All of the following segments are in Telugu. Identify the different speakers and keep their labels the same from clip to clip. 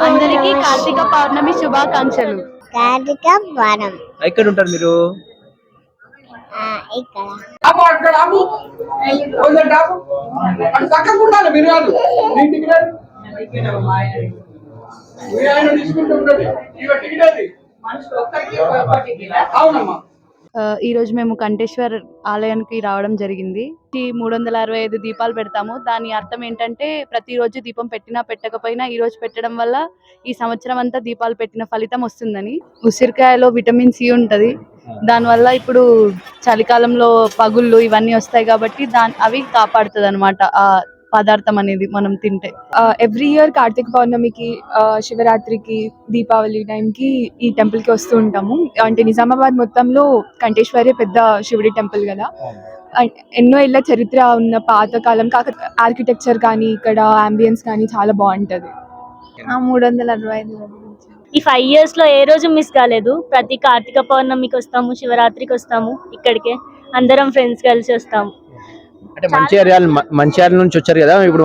Speaker 1: పౌర్ణమి శుభాకాంక్షలు.
Speaker 2: కార్తీక వనం
Speaker 3: ఎక్కడ ఉంటారు మీరు?
Speaker 2: ఆ, ఇక్కడ.
Speaker 4: అమ్మ అక్కడ ఆపు కొంచెం ఆపు అటు పక్కకు ఉండాలి మీరు కాదు మీ టికెట్ అది. మీ ఆయన తీసుకుంటూ ఉండండి. ఇక టికెట్ అది. అవునమ్మా.
Speaker 1: రోజు మేము కంటేశ్వర్ ఆలయానికి రావడం జరిగింది. ఈ మూడు వందల అరవై ఐదు దీపాలు పెడతాము. దాని అర్థం ఏంటంటే ప్రతిరోజు దీపం పెట్టినా పెట్టకపోయినా ఈ రోజు పెట్టడం వల్ల ఈ సంవత్సరం అంతా దీపాలు పెట్టిన ఫలితం వస్తుందని. ఉసిరికాయలో విటమిన్ సి ఉంటది. దానివల్ల ఇప్పుడు చలికాలంలో పగుళ్ళు ఇవన్నీ వస్తాయి కాబట్టి దాని అవి కాపాడుతుంది అనమాట ఆ పదార్థం అనేది మనం తింటే.
Speaker 5: ఎవ్రీ ఇయర్ కార్తీక పౌర్ణమికి శివరాత్రికి దీపావళి టైంకి ఈ టెంపుల్కి వస్తూ ఉంటాము. అంటే నిజామాబాద్ మొత్తంలో కంఠేశ్వరి పెద్ద శివుడి టెంపుల్ కదా. అండ్ ఎన్నో ఏళ్ళ చరిత్ర ఉన్న పాతకాలం కాక ఆర్కిటెక్చర్ కానీ ఇక్కడ అంబియన్స్ కానీ చాలా బాగుంటుంది.
Speaker 1: మూడు వందల అరవై ఐదు
Speaker 6: ఈ ఫైవ్ ఇయర్స్లో ఏ రోజు మిస్ కాలేదు. ప్రతి కార్తీక పౌర్ణమికి వస్తాము శివరాత్రికి వస్తాము ఇక్కడికే అందరం ఫ్రెండ్స్ కలిసి వస్తాము.
Speaker 3: అంటే మంచిర్యాల మంచిర్యాల నుంచి వచ్చారు కదా ఇప్పుడు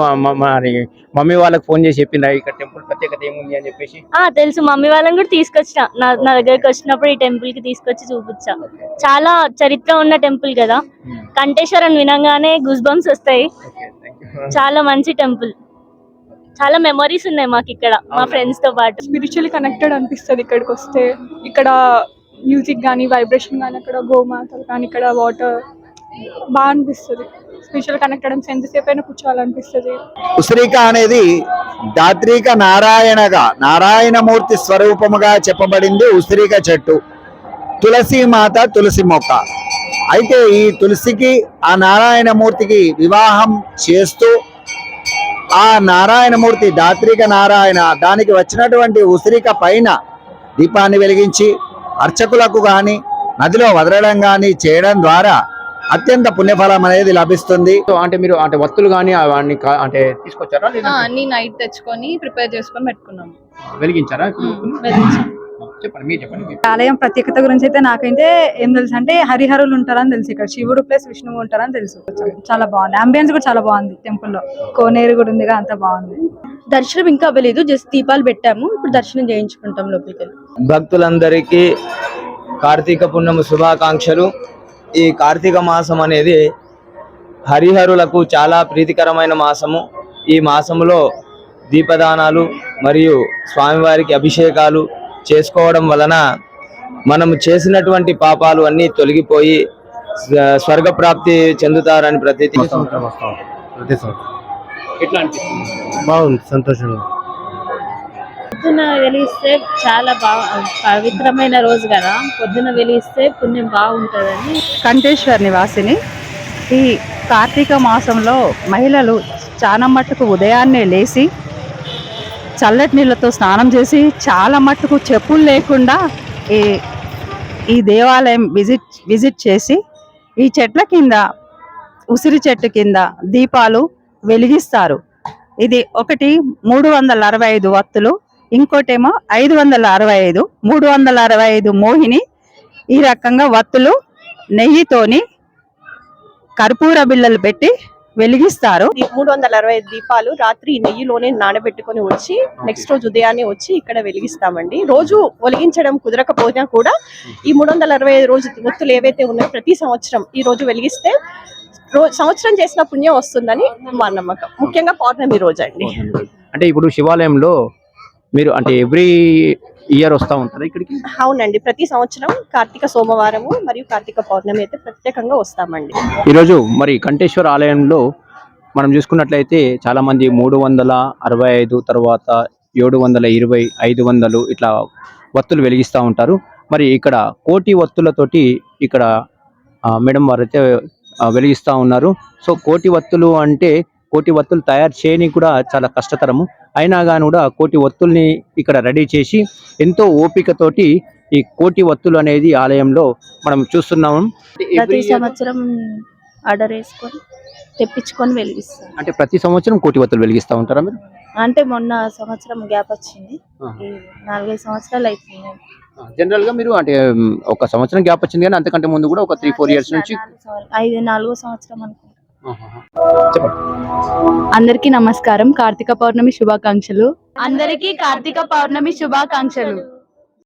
Speaker 3: మమ్మీ వాళ్ళకి ఫోన్ చేసి చెప్పిండ్రా ఇక్కడ టెంపుల్ ప్రత్యేకత ఏముంది అని చెప్పేసి?
Speaker 6: ఆ తెలుసు. మమ్మీ వాళ్ళని కూడా తీసుకొచ్చిన. నా నా దగ్గరికి వచ్చినప్పుడు ఈ టెంపుల్కి తీసుకొచ్చి చూపించా. చాలా చరిత్ర ఉన్న టెంపుల్ కదా. కంటేశ్వరం వినంగానే గుస్ బంప్స్ వస్తాయి చాలా మంచి టెంపుల్. చాలా మెమరీస్ ఉన్నాయి మాకు ఇక్కడ మా ఫ్రెండ్స్తో పాటు.
Speaker 5: స్పిరిచువల్లీ కనెక్టెడ్ అనిపిస్తుంది ఇక్కడికి వస్తే. ఇక్కడ మ్యూజిక్ కానీ వైబ్రేషన్ కానీ అక్కడ గోమాతలు కానీ ఇక్కడ వాటర్ బాగా అనిపిస్తుంది. స్పిరిచువల్ కనెక్ట్ అని ఎంతసేపు అయినా కూర్చోవాలనిపిస్తుంది.
Speaker 7: ఉసిరిక అనేది దాత్రిక నారాయణగా నారాయణమూర్తి స్వరూపముగా చెప్పబడింది ఉసిరిక చెట్టు. తులసి మాత తులసి మొక్క. అయితే ఈ తులసికి ఆ నారాయణమూర్తికి వివాహం చేస్తూ ఆ నారాయణమూర్తి దాత్రిక నారాయణ దానికి వచ్చినటువంటి ఉసిరిక పైన దీపాన్ని వెలిగించి అర్చకులకు కానీ నదిలో వదలడం కానీ చేయడం ద్వారా అత్యంత పుణ్యఫలం అనేది లభిస్తుంది.
Speaker 3: సో అంటే మీరు అంటే వత్తులు కానీ అవన్నీ కా- అంటే తీసుకొచ్చారా లేదా?
Speaker 1: అన్ని నైట్ తెచ్చుకొని ప్రిపేర్ చేసుకొని పెట్టుకున్నాము
Speaker 3: వెలిగించారా? ఇప్పుడు?
Speaker 1: ఉమ్, వెలిగించాం.
Speaker 3: చెప్పండి మీరు చెప్పండి మీరు.
Speaker 8: ఆలయం ప్రత్యేకత గురించి అయితే నాకైతే ఏం తెలుసు అంటే హరిహరులు ఉంటారని తెలుసు ఇక్కడ. శివుడు ప్లస్ విష్ణువు ఉంటారని తెలుసు. చాలా బాగుంది. అంబియన్స్ కూడా చాలా బాగుంది టెంపుల్లో. కోనేరు కూడా ఉందిగా అంత బాగుంది.
Speaker 1: దర్శనం ఇంకా అవ్వలేదు. జస్ట్ దీపాలు పెట్టాము. ఇప్పుడు దర్శనం చేయించుకుంటాం లోపలికి వెళ్ళి.
Speaker 9: భక్తులందరికీ కార్తీక పున్నమ శుభాకాంక్షలు. ఈ కార్తీక మాసం అనేది హరిహరులకు చాలా ప్రీతికరమైన మాసము. ఈ మాసములో దీపదానాలు మరియు స్వామివారికి అభిషేకాలు చేసుకోవడం వలన మనం చేసినటువంటి పాపాలు అన్నీ తొలగిపోయి స్వ- స్వర్గప్రాప్తి చెందుతారని
Speaker 3: అనిపిస్తుంది?
Speaker 10: బాగుంది సంతోషంగా
Speaker 6: పొద్దున వెలిగిస్తే చాలా బాగా పవిత్రమైన రోజు కదా. పొద్దున వెలిగిస్తే పుణ్యం బాగుంటుందని.
Speaker 8: కంఠేశ్వర్ నివాసిని. ఈ కార్తీక మాసంలో మహిళలు చాలా మట్టుకు ఉదయాన్నే లేచి చల్లటి నీళ్ళతో స్నానం చేసి చాలా మట్టుకు చెప్పులు లేకుండా ఈ ఈ దేవాలయం విజిట్ విజిట్ చేసి ఈ చెట్ల కింద ఉసిరి చెట్టు కింద దీపాలు వెలిగిస్తారు. ఇది ఒకటి మూడు వందల అరవై ఐదు వత్తులు. ఇంకోటేమో ఐదు వందల అరవై ఐదు మూడు వందల అరవై ఐదు మోహిని ఈ రకంగా వత్తులు నెయ్యితోని కర్పూర బిళ్ళలు పెట్టి వెలిగిస్తారు.
Speaker 11: మూడు వందల అరవై ఐదు దీపాలు రాత్రి నెయ్యిలోనే నానబెట్టుకొని వచ్చి నెక్స్ట్ రోజు ఉదయాన్నే వచ్చి ఇక్కడ వెలిగిస్తామండి. రోజు వెలిగించడం కుదరకపోయినా కూడా ఈ మూడు వందల అరవై ఐదు రోజు ఒత్తులు ఏవైతే ఉన్నాయో ప్రతి సంవత్సరం ఈ రోజు వెలిగిస్తే రోజు సంవత్సరం చేసిన పుణ్యం వస్తుందని మా నమ్మకం. ముఖ్యంగా పౌర్ణమి రోజు. అండి
Speaker 3: అంటే ఇప్పుడు శివాలయంలో మీరు అంటే ఎవ్రీ ఇయర్ వస్తూ ఉంటారు ఇక్కడికి?
Speaker 11: అవునండి. ప్రతి సంవత్సరం కార్తీక సోమవారము మరియు కార్తీక పౌర్ణమి అయితే ప్రత్యేకంగా వస్తామండి.
Speaker 3: ఈరోజు మరి కంటేశ్వర ఆలయంలో మనం చూసుకున్నట్లయితే చాలా మంది మూడు వందల అరవై ఐదు తర్వాత ఏడు వందల ఇరవై ఐదు వందలు ఇట్లా వత్తులు వెలిగిస్తూ ఉంటారు. మరి ఇక్కడ కోటి వత్తులతోటి ఇక్కడ మేడం వారైతే వెలిగిస్తూ ఉన్నారు. సో కోటి వత్తులు అంటే కోటి వత్తులు తయారు చేయని కూడా చాలా కష్టతరము. అయినా కానీ కూడా కోటి వత్తుల్ని ఇక్కడ రెడీ చేసి ఎంతో ఓపికతోటి ఈ కోటి వత్తులు అనేది ఆలయంలో మనం చూస్తున్నాము.
Speaker 6: ప్రతి సంవత్సరం ఆర్డర్ వేసుకొని తెప్పించుకొని వెలిగిస్తాం.
Speaker 3: అంటే ప్రతి సంవత్సరం కోటి వత్తులు వెలిగిస్తూ ఉంటారా మీరు?
Speaker 6: అంటే మొన్న సంవత్సరం గ్యాప్ వచ్చింది. నాలుగైదు సంవత్సరాలు అవుతుంది
Speaker 3: జనరల్గా మీరు అంటే ఒక సంవత్సరం గ్యాప్ వచ్చింది కానీ అంతకంటే ముందు కూడా ఒక త్రీ ఫోర్ ఇయర్స్ నుంచి
Speaker 6: ఐదు నాలుగో సంవత్సరం అనుకుంటా.
Speaker 3: చెప్పండి
Speaker 1: అందరికీ నమస్కారం. కార్తీక పౌర్ణమి శుభాకాంక్షలు. అందరికీ కార్తీక పౌర్ణమి శుభాకాంక్షలు.